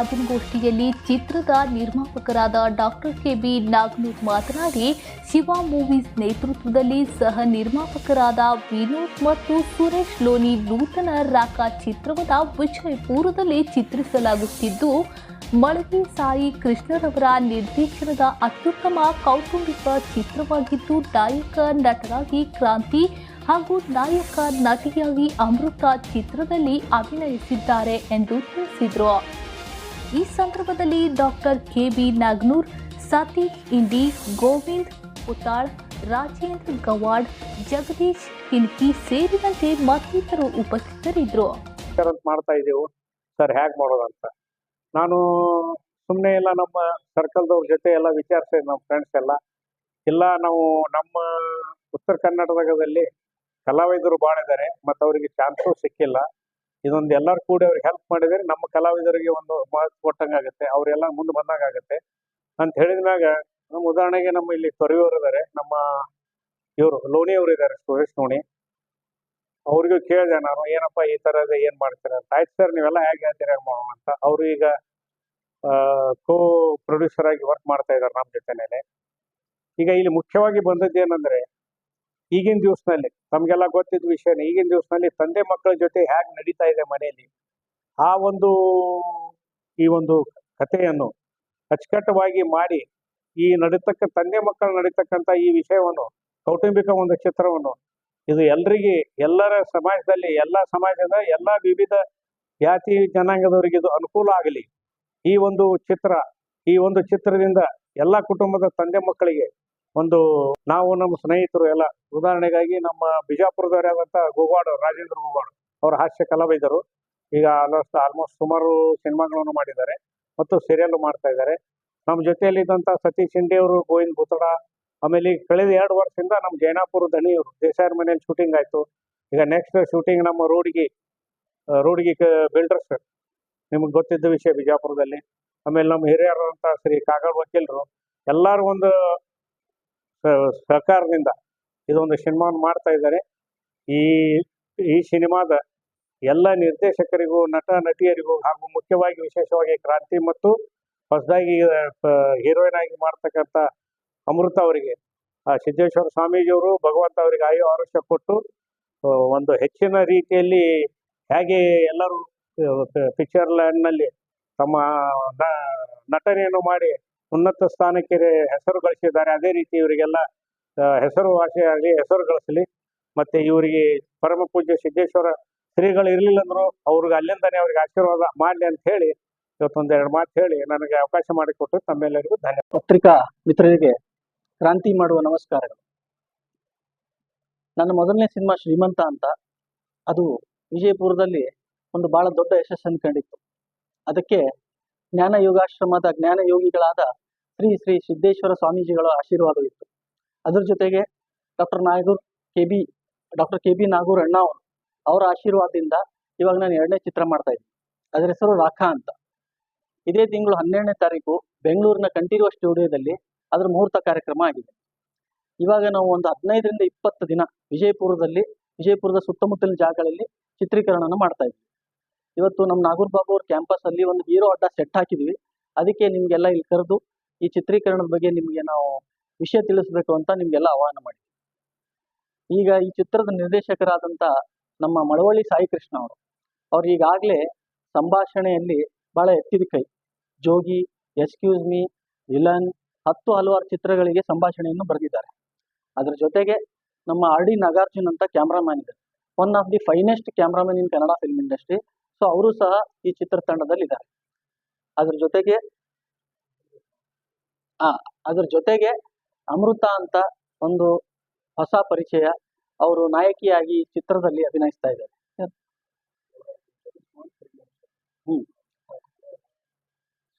ಮಾಧ್ಯಮಗೋಷ್ಠಿಯಲ್ಲಿ ಚಿತ್ರದ ನಿರ್ಮಾಪಕರಾದ doctor K B Naganur ಮಾತನಾಡಿ, ಶಿವ ಮೂವೀಸ್ ನೇತೃತ್ವದಲ್ಲಿ ಸಹ ನಿರ್ಮಾಪಕರಾದ ವಿನೋದ್ ಮತ್ತು ಸುರೇಶ್ ಲೋನಿ ನೂತನ ರಾಕ ಚಿತ್ರವನ್ನು ವಿಜಯಪುರದಲ್ಲಿ ಚಿತ್ರಿಸಲಾಗುತ್ತಿದ್ದು, ಮಳಗಿ ಸಾಯಿ ಕೃಷ್ಣರವರ ನಿರ್ದೇಶನದ ಅತ್ಯುತ್ತಮ ಕೌಟುಂಬಿಕ ಚಿತ್ರವಾಗಿದ್ದು, ನಾಯಕ ನಟರಾಗಿ ಕ್ರಾಂತಿ ಹಾಗೂ ನಾಯಕ ನಟಿಯಾಗಿ ಅಮೃತ ಚಿತ್ರದಲ್ಲಿ ಅಭಿನಯಿಸಿದ್ದಾರೆ ಎಂದು ತಿಳಿಸಿದರು. ಈ ಸಂದರ್ಭದಲ್ಲಿ doctor K B Nagnur, Satish Indi, Govind Putal, Rajendra Gawad, Jagadish Hinki ಸೇರಿದಂತೆ ಮತ್ತಿತರರು ಉಪಸ್ಥಿತರಿದ್ದರು. ಮಾಡ್ತಾ ಇದ್ದೀವಿ. ಸರ್, ಹೇಗೆ ಮಾಡೋದಂತ ನಾನು ಸುಮ್ಮನೆ ಎಲ್ಲ ನಮ್ಮ ಸರ್ಕಲ್ದವ್ರ ಜೊತೆ ಎಲ್ಲ ವಿಚಾರಿಸಿದೆ ನಮ್ಮ ಫ್ರೆಂಡ್ಸ್ ಎಲ್ಲ. ಇಲ್ಲ, ನಾವು ನಮ್ಮ ಉತ್ತರ ಕರ್ನಾಟಕದಲ್ಲಿ ಕಲಾವಿದರು ಭಾಳ ಇದ್ದಾರೆ ಮತ್ತು ಅವರಿಗೆ ಚಾನ್ಸು ಸಿಕ್ಕಿಲ್ಲ. ಇದೊಂದು ಎಲ್ಲರೂ ಕೂಡಿ ಅವ್ರಿಗೆ ಹೆಲ್ಪ್ ಮಾಡಿದರೆ ನಮ್ಮ ಕಲಾವಿದರಿಗೆ ಒಂದು ಮಾತು ಕೊಟ್ಟಂಗಾಗುತ್ತೆ ಅವರೆಲ್ಲ ಮುಂದೆ ಬಂದಂಗಾಗುತ್ತೆ ಅಂತ ಹೇಳಿದ ಮ್ಯಾಗ ನಮ್ಮ ಉದಾಹರಣೆಗೆ ನಮ್ಮ ಇಲ್ಲಿ ತೊರೆಯೋರು ಇದ್ದಾರೆ ನಮ್ಮ ಇವರು ಲೋಣಿ ಅವರು ಇದ್ದಾರೆ ಸುರೇಶ್ ಲೋಣಿ. ಅವ್ರಿಗೂ ಕೇಳಿದೆ ನಾನು, ಏನಪ್ಪ ಈ ಥರದ ಏನು ಮಾಡ್ತೀರ ಆಯ್ತು ಸರ್, ನೀವೆಲ್ಲ ಹೇಗೆ ಹೇಳ್ತೀರ ಮಾಡೋಣ ಅಂತ. ಅವರು ಈಗ ಕೋ ಪ್ರೊಡ್ಯೂಸರ್ ಆಗಿ ವರ್ಕ್ ಮಾಡ್ತಾ ಇದ್ದಾರೆ ನಮ್ಮ ಜೊತೆನೇನೆ ಈಗ ಇಲ್ಲಿ ಮುಖ್ಯವಾಗಿ ಬಂದದ್ದು ಏನಂದ್ರೆ ಈಗಿನ ದಿವಸದಲ್ಲಿ ತಮಗೆಲ್ಲ ಗೊತ್ತಿದ್ದ ವಿಷಯ ಈಗಿನ ದಿವಸದಲ್ಲಿ ತಂದೆ ಮಕ್ಕಳ ಜೊತೆ ಹೇಗೆ ನಡೀತಾ ಇದೆ ಮನೆಯಲ್ಲಿ? ಆ ಒಂದು, ಈ ಒಂದು ಕಥೆಯನ್ನು ಅಚ್ಚುಕಟ್ಟವಾಗಿ ಮಾಡಿ, ಈ ನಡೀತಕ್ಕ, ತಂದೆ ಮಕ್ಕಳು ನಡೀತಕ್ಕಂಥ ಈ ವಿಷಯವನ್ನು, ಕೌಟುಂಬಿಕ ಒಂದು ಚಿತ್ರವನ್ನು ಇದು ಎಲ್ರಿಗೆ, ಎಲ್ಲರ ಸಮಾಜದಲ್ಲಿ, ಎಲ್ಲ ಸಮಾಜದ, ಎಲ್ಲ ವಿವಿಧ ಜಾತಿ ಜನಾಂಗದವರಿಗೆ ಇದು ಅನುಕೂಲ ಆಗಲಿ. ಈ ಒಂದು ಚಿತ್ರ, ಈ ಒಂದು ಚಿತ್ರದಿಂದ ಎಲ್ಲ ಕುಟುಂಬದ ತಂದೆ ಮಕ್ಕಳಿಗೆ ಒಂದು ನಾವು ನಮ್ಮ ಸ್ನೇಹಿತರು ಎಲ್ಲ ಉದಾಹರಣೆಗಾಗಿ ನಮ್ಮ ಬಿಜಾಪುರದವರಾದಂಥ ಗೋಗಾಡು, ರಾಜೇಂದ್ರ ಗೋವಾಡ್ ಅವರ ಹಾಸ್ಯ ಕಲಾವಿದರು. ಈಗ ಆಲ್ಮೋಸ್ಟ್ ಆಲ್ಮೋಸ್ಟ್ ಸುಮಾರು ಸಿನಿಮಾಗಳನ್ನು ಮಾಡಿದ್ದಾರೆ ಮತ್ತು ಸೀರಿಯಲ್ ಮಾಡ್ತಾ ಇದ್ದಾರೆ. ನಮ್ಮ ಜೊತೆಯಲ್ಲಿ ಇದ್ದಂಥ ಸತೀಶ್ ಶಿಂಡೆ ಅವರು, ಗೋವಿಂದ್ ಭೂತಡ ಆಮೇಲೆ ಕಳೆದ ಎರಡು ವರ್ಷದಿಂದ ನಮ್ಮ ಜೈನಾಪುರ ದಣಿಯವರು ದೇಸಾಯರ್ ಮನೆಯಲ್ಲಿ ಶೂಟಿಂಗ್ ಆಯ್ತು. ಈಗ ನೆಕ್ಸ್ಟ್ ಶೂಟಿಂಗ್ ನಮ್ಮ ರೋಡ್ಗಿ ರೋಡ್ಗಿ ಬಿಲ್ಡರ್ಸ್ ನಿಮ್ಗೆ ಗೊತ್ತಿದ್ದ ವಿಷಯ ಬಿಜಾಪುರದಲ್ಲಿ. ಆಮೇಲೆ ನಮ್ಮ ಹಿರಿಯರು ಅಂತ ಶ್ರೀ ಕಾಗಡ್ ವಕೀಲರು, ಎಲ್ಲರೂ ಒಂದು ಸಹಕಾರದಿಂದ ಇದೊಂದು ಸಿನಿಮಾವನ್ನು ಮಾಡ್ತಾ ಇದ್ದಾರೆ. ಈ ಈ ಸಿನಿಮಾದ ಎಲ್ಲ ನಿರ್ದೇಶಕರಿಗೂ, ನಟ, ನಟಿಯರಿಗೂ ಹಾಗೂ ಮುಖ್ಯವಾಗಿ ವಿಶೇಷವಾಗಿ ಕ್ರಾಂತಿ ಮತ್ತು ಹೊಸದಾಗಿ ಹೀರೋಯಿನ್ ಆಗಿ ಮಾಡ್ತಕ್ಕಂಥ ಅಮೃತ ಅವರಿಗೆ, ಆ, ಸಿದ್ದೇಶ್ವರ ಸ್ವಾಮೀಜಿಯವರು ಭಗವಂತ ಅವರಿಗೆ ಆಯು ಆರೋಗ್ಯ ಕೊಟ್ಟು ಒಂದು ಹೆಚ್ಚಿನ ರೀತಿಯಲ್ಲಿ ಹೇಗೆ ಎಲ್ಲರೂ ಪಿಕ್ಚರ್ ಲ್ಯಾಂಡ್ನಲ್ಲಿ ತಮ್ಮ ನಟನೆಯನ್ನು ಮಾಡಿ ಉನ್ನತ ಸ್ಥಾನಕ್ಕೆ ಹೆಸರು ಗಳಿಸಿದ್ದಾರೆ. ಅದೇ ರೀತಿ ಇವರಿಗೆಲ್ಲ ಹೆಸರು ವಾಸಿ ಆಗಲಿ, ಹೆಸರು ಗಳಿಸಲಿ. ಮತ್ತೆ ಇವರಿಗೆ ಪರಮ ಪೂಜ್ಯ ಸಿದ್ದೇಶ್ವರ ಶ್ರೀಗಳು ಇರಲಿಲ್ಲ ಅಂದ್ರು ಅವ್ರಿಗೆ ಅಲ್ಲಿಂದನೇ ಅವ್ರಿಗೆ ಆಶೀರ್ವಾದ ಮಾಡಲಿ ಅಂತ ಹೇಳಿ ಇವತ್ತೊಂದೆರಡು ಮಾತು ಹೇಳಿ ನನಗೆ ಅವಕಾಶ ಮಾಡಿಕೊಟ್ಟು ತಮ್ಮೆಲ್ಲರಿಗೂ ಧನ್ಯವಾದ. ಪತ್ರಿಕಾ ಮಿತ್ರರಿಗೆ ಕ್ರಾಂತಿ ಮಾಡುವ ನಮಸ್ಕಾರಗಳು. ನನ್ನ ಮೊದಲನೇ ಸಿನಿಮಾ ಶ್ರೀಮಂತ ಅಂತ, ಅದು ವಿಜಯಪುರದಲ್ಲಿ ಒಂದು ಬಹಳ ದೊಡ್ಡ ಯಶಸ್ಸನ್ನು ಕಂಡಿತ್ತು. ಅದಕ್ಕೆ ಜ್ಞಾನ ಯೋಗಾಶ್ರಮದ ಜ್ಞಾನ ಯೋಗಿಗಳಾದ ಶ್ರೀ ಶ್ರೀ ಸಿದ್ದೇಶ್ವರ ಸ್ವಾಮೀಜಿಗಳ ಆಶೀರ್ವಾದವಿತ್ತು ಅದರ ಜೊತೆಗೆ doctor Nagur K B doctor K B Nagur ಅಣ್ಣ ಅವರು, ಅವರ ಆಶೀರ್ವಾದದಿಂದ ಇವಾಗ ನಾನು ಎರಡನೇ ಚಿತ್ರ ಮಾಡ್ತಾ ಇದ್ದೀನಿ. ಅದರ ಹೆಸರು ರಾಖಾ ಅಂತ. ಇದೇ ತಿಂಗಳು ಹನ್ನೆರಡನೇ ತಾರೀಕು ಬೆಂಗಳೂರಿನ ಕಂಠೀರುವ ಸ್ಟುಡಿಯೋದಲ್ಲಿ ಅದರ ಮುಹೂರ್ತ ಕಾರ್ಯಕ್ರಮ ಆಗಿದೆ. ಇವಾಗ ನಾವು ಒಂದು ಹದಿನೈದರಿಂದ ಇಪ್ಪತ್ತು ದಿನ ವಿಜಯಪುರದಲ್ಲಿ, ವಿಜಯಪುರದ ಸುತ್ತಮುತ್ತಲಿನ ಜಾಗಗಳಲ್ಲಿ ಚಿತ್ರೀಕರಣನ ಮಾಡ್ತಾ ಇದ್ವಿ ಇವತ್ತು ನಮ್ಮ ನಾಗೂರ್ ಬಾಬು ಅವ್ರ ಕ್ಯಾಂಪಸ್ ಅಲ್ಲಿ ಒಂದು ಹೀರೋ ಅಡ್ಡ ಸೆಟ್ ಹಾಕಿದ್ವಿ. ಅದಕ್ಕೆ ನಿಮ್ಗೆಲ್ಲ ಇಲ್ಲಿ ಕರೆದು ಈ ಚಿತ್ರೀಕರಣದ ಬಗ್ಗೆ ನಿಮಗೆ ನಾವು ವಿಷಯ ತಿಳಿಸ್ಬೇಕು ಅಂತ ನಿಮ್ಗೆಲ್ಲ ಆಹ್ವಾನ ಮಾಡಿದ್ವಿ. ಈಗ ಈ ಚಿತ್ರದ ನಿರ್ದೇಶಕರಾದಂಥ ನಮ್ಮ ಮಳವಳ್ಳಿ ಸಾಯಿ ಕೃಷ್ಣ ಅವರು, ಅವ್ರು ಈಗಾಗಲೇ ಸಂಭಾಷಣೆಯಲ್ಲಿ ಬಹಳ ಎತ್ತಿದ ಕೈ. ಜೋಗಿ ಎಕ್ಸ್ಕ್ಯೂಸ್ ಮೀ, ವಿಲನ್, ಹತ್ತು ಹಲವಾರು ಚಿತ್ರಗಳಿಗೆ ಸಂಭಾಷಣೆಯನ್ನು ಬರೆದಿದ್ದಾರೆ. ಅದರ ಜೊತೆಗೆ ನಮ್ಮ ಆರ್ ಡಿ ನಾಗಾರ್ಜುನ್ ಅಂತ ಕ್ಯಾಮ್ರಾಮ್ಯಾನ್ ಇದೆ one of the finest cameraman in Kannada film industry so ಅವರು ಸಹ ಈ ಚಿತ್ರತಂಡದಲ್ಲಿ ಇದ್ದಾರೆ ಅದ್ರ ಜೊತೆಗೆ, ಆ, ಅದ್ರ ಜೊತೆಗೆ ಅಮೃತ ಅಂತ ಒಂದು ಹೊಸ ಪರಿಚಯ ಅವರು ನಾಯಕಿಯಾಗಿ ಈ ಚಿತ್ರದಲ್ಲಿ ಅಭಿನಯಿಸ್ತಾ ಇದ್ದಾರೆ.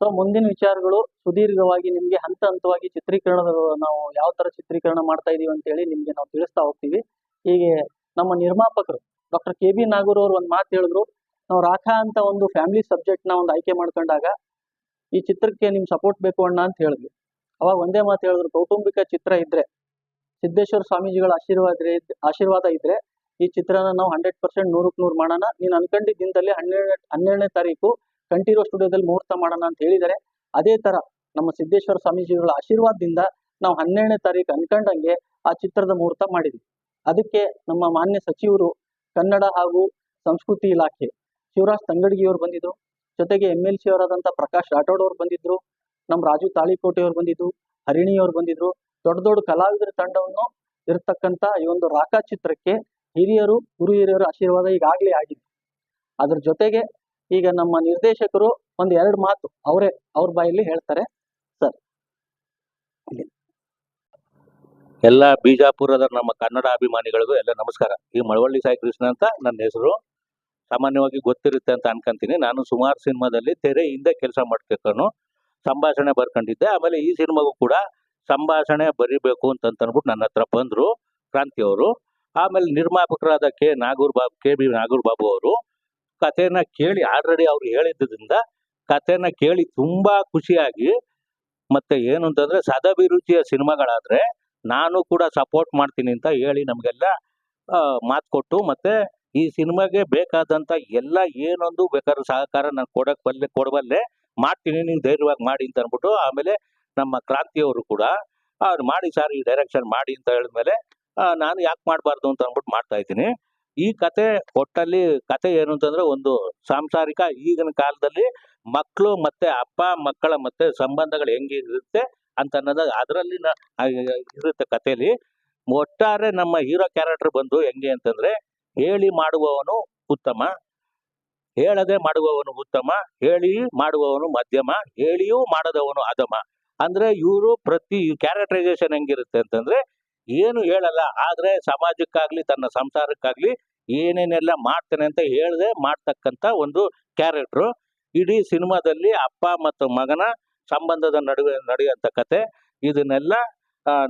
ಸೊ ಮುಂದಿನ ವಿಚಾರಗಳು ಸುದೀರ್ಘವಾಗಿ ನಿಮ್ಗೆ ಹಂತ ಹಂತವಾಗಿ ಚಿತ್ರೀಕರಣದ, ನಾವು ಯಾವ ತರ ಚಿತ್ರೀಕರಣ ಮಾಡ್ತಾ ಇದೀವಿ ಅಂತ ಹೇಳಿ ನಿಮ್ಗೆ ನಾವು ತಿಳಿಸ್ತಾ ಹೋಗ್ತೀವಿ. ಹೀಗೆ ನಮ್ಮ ನಿರ್ಮಾಪಕರು ಡಾಕ್ಟರ್ ಕೆ ಬಿ ನಾಗೂರ್ ಅವರು ಒಂದು ಮಾತು ಹೇಳಿದ್ರು. ನಾವು ರಾಖಾ ಅಂತ ಒಂದು ಫ್ಯಾಮಿಲಿ ಸಬ್ಜೆಕ್ಟ್ನ ಒಂದು ಆಯ್ಕೆ ಮಾಡ್ಕೊಂಡಾಗ ಈ ಚಿತ್ರಕ್ಕೆ ನಿಮ್ ಸಪೋರ್ಟ್ ಬೇಕು ಅಣ್ಣ ಅಂತ ಹೇಳಿದ್ವಿ. ಅವಾಗ ಒಂದೇ ಮಾತು ಹೇಳಿದ್ರು, ಕೌಟುಂಬಿಕ ಚಿತ್ರ ಇದ್ರೆ, ಸಿದ್ದೇಶ್ವರ ಸ್ವಾಮೀಜಿಗಳ ಆಶೀರ್ವಾದ ಆಶೀರ್ವಾದ ಇದ್ರೆ ಈ ಚಿತ್ರನ ನಾವು ಹಂಡ್ರೆಡ್ ಪರ್ಸೆಂಟ್ ನೂರಕ್ಕೆ ನೂರು ಮಾಡೋಣ. ನೀನು ಅನ್ಕೊಂಡಿದ್ದ ದಿನದಲ್ಲಿ ಹನ್ನೆರಡು ಹನ್ನೆರಡನೇ ತಾರೀಕು ಕಂಠೀರೋ ಸ್ಟುಡಿಯೋದಲ್ಲಿ ಮುಹೂರ್ತ ಮಾಡೋಣ ಅಂತ ಹೇಳಿದ್ದಾರೆ ಅದೇ ತರ ನಮ್ಮ ಸಿದ್ದೇಶ್ವರ ಸ್ವಾಮೀಜಿಗಳ ಆಶೀರ್ವಾದದಿಂದ ನಾವು ಹನ್ನೆರಡನೇ ತಾರೀಕು ಅನ್ಕೊಂಡಂಗೆ ಆ ಚಿತ್ರದ ಮುಹೂರ್ತ ಮಾಡಿದ್ವಿ. ಅದಕ್ಕೆ ನಮ್ಮ ಮಾನ್ಯ ಸಚಿವರು ಕನ್ನಡ ಹಾಗೂ ಸಂಸ್ಕೃತಿ ಇಲಾಖೆ ಶಿವರಾಜ್ ತಂಗಡಗಿಯವರು ಬಂದಿದ್ರು. ಜೊತೆಗೆ ಎಂ ಎಲ್ ಸಿ ಅವರಾದಂಥ ಪ್ರಕಾಶ್ ರಾಠೋಡ್ ಅವರು ಬಂದಿದ್ರು. ನಮ್ಮ ರಾಜು ತಾಳಿಕೋಟೆ ಅವರು ಬಂದಿದ್ರು. ಹರಿಣಿ ಅವರು ಬಂದಿದ್ರು. ದೊಡ್ಡ ದೊಡ್ಡ ಕಲಾವಿದರ ತಂಡವನ್ನು ಇರತಕ್ಕಂಥ ಈ ಒಂದು ರಾಕಾ ಚಿತ್ರಕ್ಕೆ ಹಿರಿಯರು, ಗುರು ಹಿರಿಯರು ಆಶೀರ್ವಾದ ಈಗಾಗಲೇ ಆಗಿದೆ ಅದ್ರ ಜೊತೆಗೆ ಈಗ ನಮ್ಮ ನಿರ್ದೇಶಕರು ಒಂದು ಎರಡು ಮಾತು ಅವರೇ, ಅವ್ರ ಬಾಯಲ್ಲಿ ಹೇಳ್ತಾರೆ. ಸರ್. ಎಲ್ಲ ಬಿಜಾಪುರದ ನಮ್ಮ ಕನ್ನಡ ಅಭಿಮಾನಿಗಳಿಗೂ ಎಲ್ಲ ನಮಸ್ಕಾರ. ಈ ಮಳವಳ್ಳಿ ಸಾಯಿ ಕೃಷ್ಣ ಅಂತ ನನ್ನ ಹೆಸರು. ಸಾಮಾನ್ಯವಾಗಿ ಗೊತ್ತಿರುತ್ತೆ ಅಂತ ಅನ್ಕೊಂತೀನಿ. ನಾನು ಸುಮಾರು ಸಿನಿಮಾದಲ್ಲಿ ತೆರೆ ಹಿಂದೆ ಕೆಲಸ ಮಾಡ್ತಿರ್ತಾನು. ಸಂಭಾಷಣೆ ಬರ್ಕೊಂಡಿದ್ದೆ. ಆಮೇಲೆ ಈ ಸಿನಿಮಾಗೂ ಕೂಡ ಸಂಭಾಷಣೆ ಬರಿಬೇಕು ಅಂತ ಅಂದ್ಬಿಟ್ಟು ನನ್ನ ಹತ್ರ ಬಂದರು ಕ್ರಾಂತಿ ಅವರು. ಆಮೇಲೆ ನಿರ್ಮಾಪಕರಾದ K Nagur Babu, K B Nagur Babu ಅವರು ಕಥೆನ ಕೇಳಿ ಆಲ್ರೆಡಿ ಅವ್ರು ಹೇಳಿದ್ದರಿಂದ ಕಥೆನ ಕೇಳಿ ತುಂಬಾ ಖುಷಿಯಾಗಿ ಮತ್ತೆ ಏನು ಅಂತಂದ್ರೆ ಸದಭಿರುಚಿಯ ಸಿನಿಮಾಗಳಾದ್ರೆ ನಾನು ಕೂಡ ಸಪೋರ್ಟ್ ಮಾಡ್ತೀನಿ ಅಂತ ಹೇಳಿ ನಮಗೆಲ್ಲ ಮಾತು ಕೊಟ್ಟು ಮತ್ತೆ ಈ ಸಿನಿಮಾಗೆ ಬೇಕಾದಂತ ಎಲ್ಲ ಏನೊಂದು ಬೇಕಾದ್ರೂ ಸಹಕಾರ ನಾನು ಕೊಡಕ್ ಬಲ್ಲೆ, ಕೊಡಬಲ್ಲೆ ಮಾಡ್ತೀನಿ ನೀವು ಧೈರ್ಯವಾಗಿ ಮಾಡಿ ಅಂತ ಅಂದ್ಬಿಟ್ಟು ಆಮೇಲೆ ನಮ್ಮ ಕ್ರಾಂತಿಯವರು ಕೂಡ ಅವ್ರು ಮಾಡಿ ಸರ್ ಈ ಡೈರೆಕ್ಷನ್ ಮಾಡಿ ಅಂತ ಹೇಳಿದ್ಮೇಲೆ ನಾನು ಯಾಕೆ ಮಾಡಬಾರ್ದು ಅಂತ ಅಂದ್ಬಿಟ್ಟು ಮಾಡ್ತಾ ಇದ್ದೀನಿ. ಈ ಕತೆ ಒಟ್ಟಲ್ಲಿ ಕತೆ ಏನು ಅಂತಂದ್ರೆ ಒಂದು ಸಾಂಸಾರಿಕ ಈಗಿನ ಕಾಲದಲ್ಲಿ ಮಕ್ಕಳು ಮತ್ತೆ ಅಪ್ಪ, ಮಕ್ಕಳ ಮತ್ತೆ ಸಂಬಂಧಗಳು ಹೆಂಗಿರುತ್ತೆ ಅಂತ ಅನ್ನೋದು ಅದರಲ್ಲಿ ಇರುತ್ತೆ ಕಥೆಯಲ್ಲಿ ಒಟ್ಟಾರೆ ನಮ್ಮ ಹೀರೋ ಕ್ಯಾರೆಕ್ಟರ್ ಬಂದು ಹೆಂಗೆ ಅಂತಂದ್ರೆ ಹೇಳಿ ಮಾಡುವವನು ಉತ್ತಮ, ಹೇಳದೆ ಮಾಡುವವನು ಉತ್ತಮ, ಹೇಳಿ ಮಾಡುವವನು ಮಧ್ಯಮ, ಹೇಳಿಯೂ ಮಾಡದವನು ಅಧಮ ಅಂದ್ರೆ ಇವರು ಪ್ರತಿ ಕ್ಯಾರೆಕ್ಟರೈಸೇಷನ್ ಹೆಂಗಿರುತ್ತೆ ಅಂತಂದ್ರೆ ಏನು ಹೇಳಲ್ಲ, ಆದ್ರೆ ಸಮಾಜಕ್ಕಾಗ್ಲಿ ತನ್ನ ಸಂಸಾರಕ್ಕಾಗ್ಲಿ ಏನೇನೆಲ್ಲ ಮಾಡ್ತಾನೆ ಅಂತ ಹೇಳದೆ ಮಾಡ್ತಕ್ಕಂತ ಒಂದು ಕ್ಯಾರೆಕ್ಟ್ರು ಇಡೀ ಸಿನಿಮಾದಲ್ಲಿ ಅಪ್ಪ ಮತ್ತು ಮಗನ ಸಂಬಂಧದ ನಡುವೆ ನಡೆಯುವಂತ ಕತೆ. ಇದನ್ನೆಲ್ಲ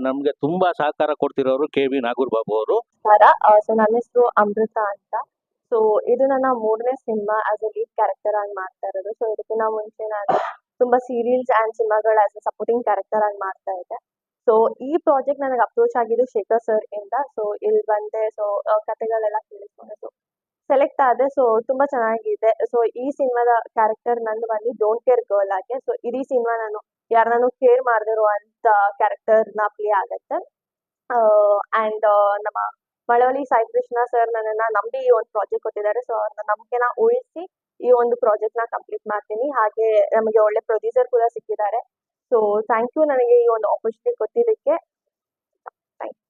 ನಮ್ಗೆ ತುಂಬಾ ಸಹಕಾರ ಕೊಡ್ತಿರೋರು ಕೆ ವಿ ನಾಗೂರ್ ಬಾಬು ಅವರು ಸೊ ನನ್ನ ಹೆಸರು ಅಮೃತ ಅಂತ. ಸೊ ಇದು ನನ್ನ ಮೂರನೇ cinema as a lead character ಆಗಿ ಮಾಡ್ತಾ ಇರೋದು. ಸೊ ಇದಕ್ಕಿಂತ ಮುಂಚೆ ನಾನು ತುಂಬಾ ಸೀರಿಯಲ್ಸ್ ಅಂಡ್ ಸಿನಿಮಾಗಳ ಆಸ್ ಎ ಸಪೋರ್ಟಿಂಗ್ ಕ್ಯಾರೆಕ್ಟರ್ ಆಗಿ ಮಾಡ್ತಾ ಇದ್ದೆ. ಸೊ ಈ ಪ್ರಾಜೆಕ್ಟ್ ನನಗೆ ಅಪ್ರೋಚ್ ಆಗಿದ್ದು ಶೇಖರ್ ಸರ್ ಇಂದ. ಸೊ ಇಲ್ಲಿ ಬಂದೆ. ಸೊ ಕತೆಗಳೆಲ್ಲ ಕೇಳಿಸ್ಕೊಂಡೆ. ಸೆಲೆಕ್ಟ್ ಆದೆ ಸೊ ತುಂಬಾ ಚೆನ್ನಾಗಿದೆ. ಸೊ ಈ ಸಿನಿಮಾದ ಕ್ಯಾರೆಕ್ಟರ್ ನಂದು ಬಂದು ಡೋಂಟ್ ಕೇರ್ ಗರ್ಲ್ ಆಗಿ ಸೊ ಇಡೀ ಸಿನಿಮಾ ನಾನು ಯಾರನ್ನೂ ಕೇರ್ ಮಾಡಿದಿರೋ ಅಂತ ಕ್ಯಾರೆಕ್ಟರ್ನ ಪ್ಲೇ ಆಗತ್ತೆ. ಅಂಡ್ ನಮ್ಮ ಮಳವಳ್ಳಿ ಸಾಯಿ ಕೃಷ್ಣ ಸರ್ ನನ್ನನ್ನ ನಂಬಿ ಈ ಒಂದು ಪ್ರಾಜೆಕ್ಟ್ ಕೊಟ್ಟಿದ್ದಾರೆ. ಸೊ ಅವ್ರನ್ನ ನಂಬಿಕೆನ ಉಳಿಸಿ ಈ ಒಂದು ಪ್ರಾಜೆಕ್ಟ್ನ ಕಂಪ್ಲೀಟ್ ಮಾಡ್ತೀನಿ. ಹಾಗೆ ನಮಗೆ ಒಳ್ಳೆ ಪ್ರೊಡ್ಯೂಸರ್ ಕೂಡ ಸಿಕ್ಕಿದ್ದಾರೆ. ಸೊ ಥ್ಯಾಂಕ್ ಯು ನನಗೆ ಈ ಒಂದು ಆಪರ್ಚುನಿಟಿ ಕೊಟ್ಟಿದ್ದಕ್ಕೆ. Thank you